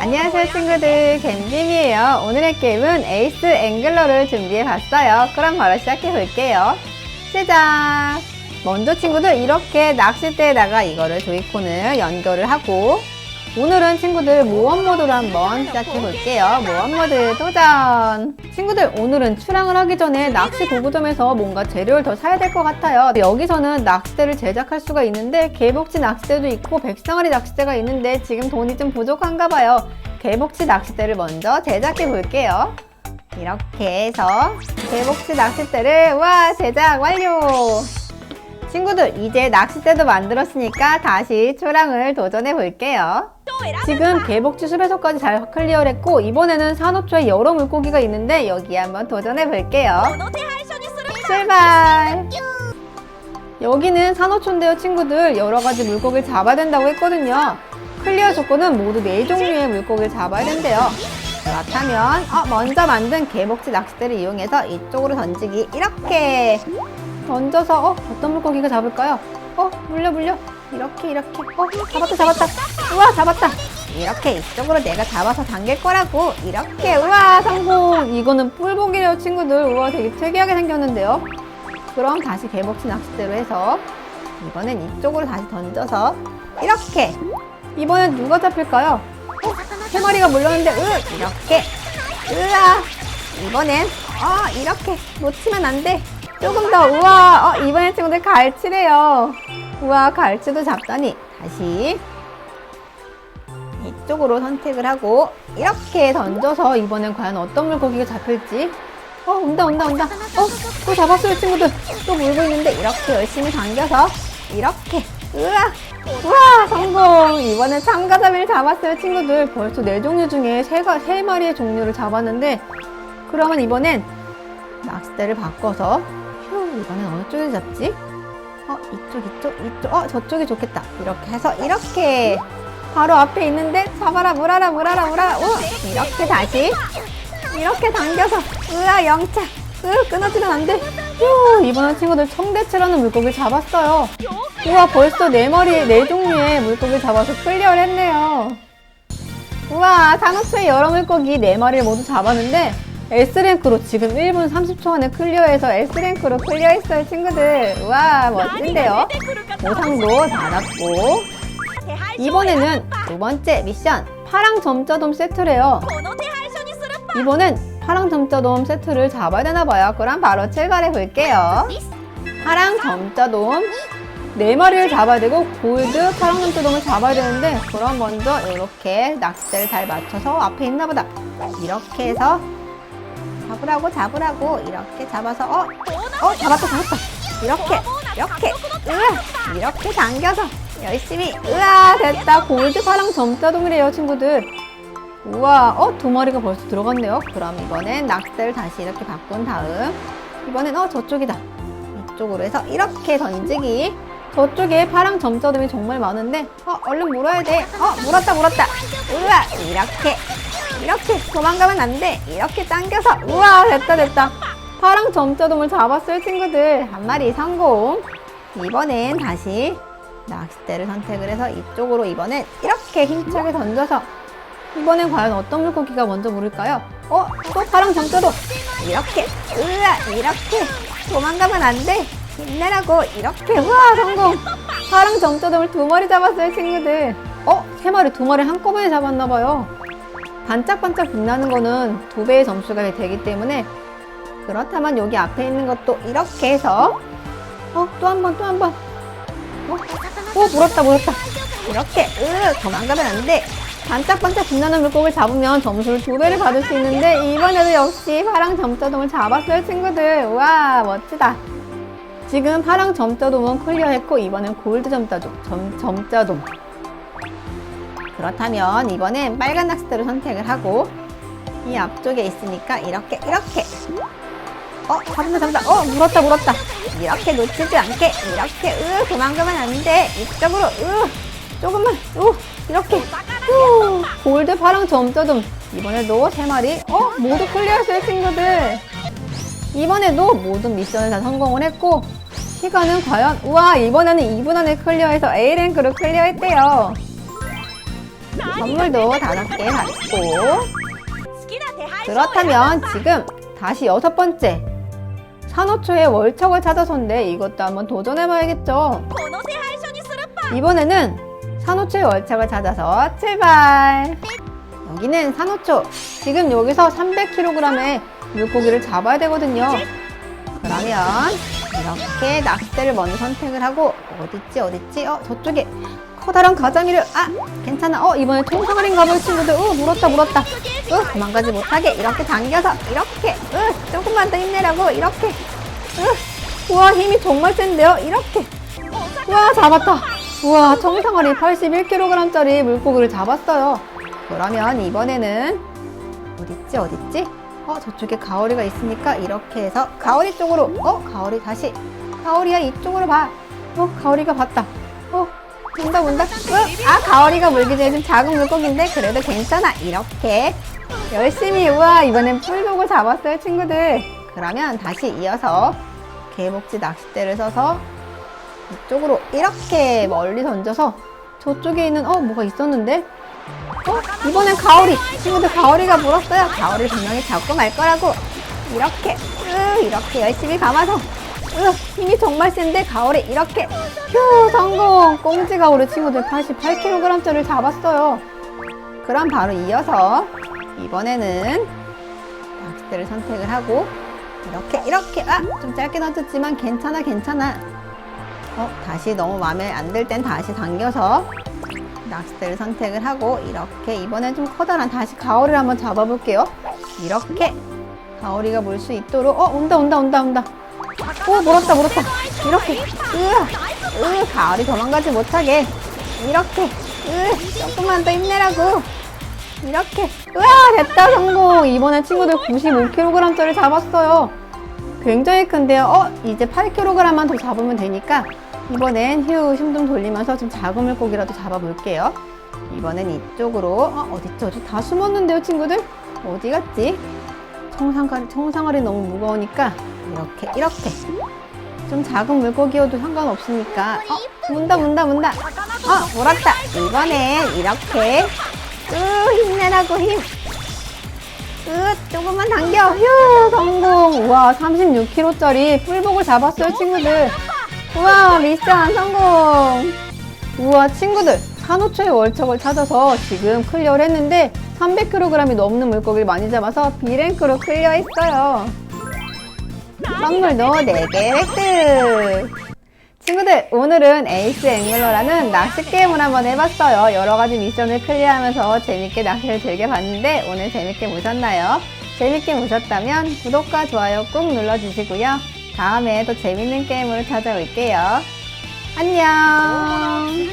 안녕하세요 친구들. 갬빔이에요. 오늘의 게임은 에이스 앵글러를 준비해 봤어요. 그럼 바로 시작해 볼게요. 시작! 먼저 친구들 이렇게 낚싯대에다가 이거를 조이콘을 연결을 하고 오늘은 친구들 모험 모드로 한번 시작해 볼게요. 모험 모드 도전! 친구들 오늘은 출항을 하기 전에 낚시 도구점에서 뭔가 재료를 더 사야 될 것 같아요. 여기서는 낚싯대를 제작할 수가 있는데 개복치 낚싯대도 있고 백상아리 낚싯대가 있는데 지금 돈이 좀 부족한가 봐요. 개복치 낚싯대를 먼저 제작해 볼게요. 이렇게 해서 개복치 낚싯대를 와 제작 완료! 친구들 이제 낚싯대도 만들었으니까 다시 초랑을 도전해 볼게요 지금 개복치 숲에서까지 잘 클리어를 했고 이번에는 산호초에 여러 물고기가 있는데 여기에 한번 도전해 볼게요. 출발! 여기는 산호초인데요 친구들. 여러 가지 물고기를 잡아야 된다고 했거든요. 클리어 조건은 모두 4종류의 물고기를 잡아야 된대요. 그렇다면 어, 먼저 만든 개복치 낚싯대를 이용해서 이쪽으로 던지기. 이렇게. 던져서 어, 어떤 물고기가 잡을까요? 어 물려 물려 이렇게 이렇게. 어 잡았다 잡았다. 우와 잡았다. 이렇게 이쪽으로 내가 잡아서 당길 거라고. 이렇게. 우와 성공. 이거는 뿔복이래요 친구들. 우와 되게 특이하게 생겼는데요. 그럼 다시 개복치 낚싯대로 해서 이번엔 이쪽으로 다시 던져서 이렇게. 이번엔 누가 잡힐까요? 어, 세 마리가 물렸는데 으 이렇게. 으아. 이번엔 어 이렇게 놓치면 안돼. 조금 더. 우와. 어, 이번엔 친구들 갈치래요 우와 갈치도 잡다니. 다시. 이쪽으로 선택을 하고 이렇게 던져서 이번엔 과연 어떤 물고기가 잡힐지. 어 온다 온다 온다. 어 또 잡았어요 친구들. 또 물고 있는데 이렇게 열심히 당겨서 이렇게. 우와 우와 성공! 이번엔 참가자비를 잡았어요 친구들. 벌써 네 종류 중에 세, 가, 세 마리의 종류를 잡았는데 그러면 이번엔 낚싯대를 바꿔서 휴 이번엔 어느 쪽에서 잡지? 어 이쪽 이쪽 이쪽. 어 저쪽이 좋겠다. 이렇게 해서 이렇게 바로 앞에 있는데 잡아라 물어라 물어라 물어라 오 이렇게 다시. 이렇게 당겨서. 으아 영차. 으 끊어지면 안 돼. 휴 이번엔 친구들 청대치라는 물고기 잡았어요. 우와 벌써 네 마리 네 종류의 물고기 잡아서 클리어를 했네요. 우와 산호초의 여러 물고기 네 마리를 모두 잡았는데 S랭크로 지금 1분 30초 안에 클리어해서 S랭크로 클리어했어요 친구들. 우와 멋진데요? 보상도 받았고. 이번에는 두 번째 미션 파랑 점자돔 세트래요. 이번엔 파랑 점자돔 세트를 잡아야 되나봐요. 그럼 바로 출발해 볼게요. 파랑 점자돔. 네 마리를 잡아야 되고 골드 파랑 점자돔을 잡아야 되는데 그럼 먼저 이렇게 낚싯대를 잘 맞춰서 앞에 있나 보다. 이렇게 해서 잡으라고 잡으라고. 이렇게 잡아서 어? 어 잡았다 잡았다 이렇게 이렇게. 으아 이렇게 당겨서 열심히 으아 됐다. 골드 파랑 점자돔이래요 친구들. 우와 어두 마리가 벌써 들어갔네요. 그럼 이번엔 낚싯대를 다시 이렇게 바꾼 다음 이번엔 어 저쪽이다. 이쪽으로 해서 이렇게 던지기. 저쪽에 파랑 점자돔이 정말 많은데 어 얼른 물어야 돼어 물었다 물었다. 우와 이렇게 이렇게 도망가면 안 돼. 이렇게 당겨서 우와 됐다 됐다. 파랑 점자돔을 잡았어요 친구들. 한 마리 성공. 이번엔 다시 낚싯대를 선택을 해서 이쪽으로 이번엔 이렇게 힘차게 던져서 이번엔 과연 어떤 물고기가 먼저 물을까요? 어? 또 파랑 점자돔 이렇게 으아 이렇게 도망가면 안 돼. 힘내라고. 이렇게 우와 성공. 파랑 점자돔을 두 마리 잡았어요 친구들. 어? 세 마리 두 마리 한꺼번에 잡았나봐요 반짝반짝 빛나는 거는 두 배의 점수가 되기 때문에 그렇다면 여기 앞에 있는 것도 이렇게 해서 어? 또 한 번 또 한 번. 어? 오 물었다 물었다. 이렇게 으 도망가면 안돼. 반짝반짝 빛나는 물고기를 잡으면 점수를 두 배를 받을 수 있는데 이번에도 역시 파랑 점자돔을 잡았어요 친구들. 와 멋지다. 지금 파랑 점자돔은 클리어했고 이번엔 골드 점자돔 점, 점자돔 그렇다면 이번엔 빨간 낚싯대를 선택을 하고 이 앞쪽에 있으니까 이렇게 이렇게. 어 잡는다 잡는다. 어 물었다 물었다. 이렇게 놓치지 않게 이렇게 으 도망가면 안돼. 이쪽으로 으 조금만 우 이렇게. 우 골드 파랑 점자돔 이번에도 세 마리. 어 모두 클리어했어요 친구들. 이번에도 모든 미션을 다 성공을 했고 시간은 과연 우와 이번에는 2분 안에 클리어해서 A랭크로 클리어했대요 선물도 다섯 개 받고 그렇다면 지금 다시 여섯 번째 산호초의 월척을 찾아서인데 이것도 한번 도전해봐야겠죠. 이번에는 산호초의 월척을 찾아서 출발! 여기는 산호초. 지금 여기서 300kg의 물고기를 잡아야 되거든요. 그러면 이렇게 낚싯대를 먼저 선택을 하고 어딨지 어딨지? 어 저쪽에 커다란 가자미를 아 괜찮아. 어 이번에 통상어린가 볼 친구들. 어 물었다 물었다. 어 도망가지 못하게 이렇게 당겨서 이렇게 으 조금만 더 힘내라고 이렇게 으 우와 힘이 정말 센데요. 이렇게 우와 잡았다. 우와 청상어리 81kg짜리 물고기를 잡았어요. 그러면 이번에는 어딨지 어딨지? 어 저쪽에 가오리가 있으니까 이렇게 해서 가오리 쪽으로 어 가오리 다시 가오리야 이쪽으로 봐. 어 가오리가 봤다. 어 온다? 온다. 어, 아 가오리가 물기 전에 좀 작은 물고기인데 그래도 괜찮아. 이렇게. 열심히. 우와 이번엔 뿔독을 잡았어요 친구들. 그러면 다시 이어서 개복지 낚싯대를 써서 이쪽으로 이렇게 멀리 던져서 저쪽에 있는 어 뭐가 있었는데? 어? 이번엔 가오리. 친구들 가오리가 물었어요. 가오리 분명히 잡고 말 거라고. 이렇게. 으 이렇게 열심히 감아서 으 힘이 정말 센데 가오리 이렇게 휴 성공! 꽁지 가오리 친구들 88kg짜리를 잡았어요. 그럼 바로 이어서 이번에는 낚싯대를 선택을 하고 이렇게 이렇게. 아 좀 짧게 던졌지만 괜찮아 괜찮아. 어 다시 너무 마음에 안 들 땐 다시 당겨서 낚싯대를 선택을 하고 이렇게 이번엔 좀 커다란 다시 가오리를 한번 잡아볼게요. 이렇게 가오리가 물 수 있도록. 어 온다 온다 온다 온다 오 물었다 물었다. 이렇게. 으아 으 가오리 도망가지 못하게. 이렇게. 으 조금만 더 힘내라고. 이렇게. 으아 됐다 성공. 이번에 친구들 95kg짜리 잡았어요. 굉장히 큰데요. 어 이제 8kg만 더 잡으면 되니까 이번엔 휴 힘 좀 돌리면서 좀 작은 물고기라도 잡아볼게요. 이번엔 이쪽으로. 어 어딨지 어디 다 숨었는데요 친구들? 어디 갔지? 청상가리 청상아리 너무 무거우니까 이렇게 이렇게. 좀 작은 물고기여도 상관없으니까. 어 문다 문다 문다. 어 물었다. 이번엔 이렇게. 으 힘내라고 힘. 으 조금만 당겨. 휴 성공. 우와 36kg짜리 뿔복을 잡았어요 친구들. 우와 미션 성공. 우와 친구들. 산호초의 월척을 찾아서 지금 클리어를 했는데 300kg이 넘는 물고기를 많이 잡아서 B랭크로 클리어했어요 선물도 4개 획득. 친구들 오늘은 에이스 앵글러라는 낚시 게임을 한번 해봤어요. 여러 가지 미션을 클리어하면서 재밌게 낚시를 즐겨봤는데 오늘 재밌게 보셨나요? 재밌게 보셨다면 구독과 좋아요 꾹 눌러주시고요. 다음에 또 재밌는 게임으로 찾아올게요. 안녕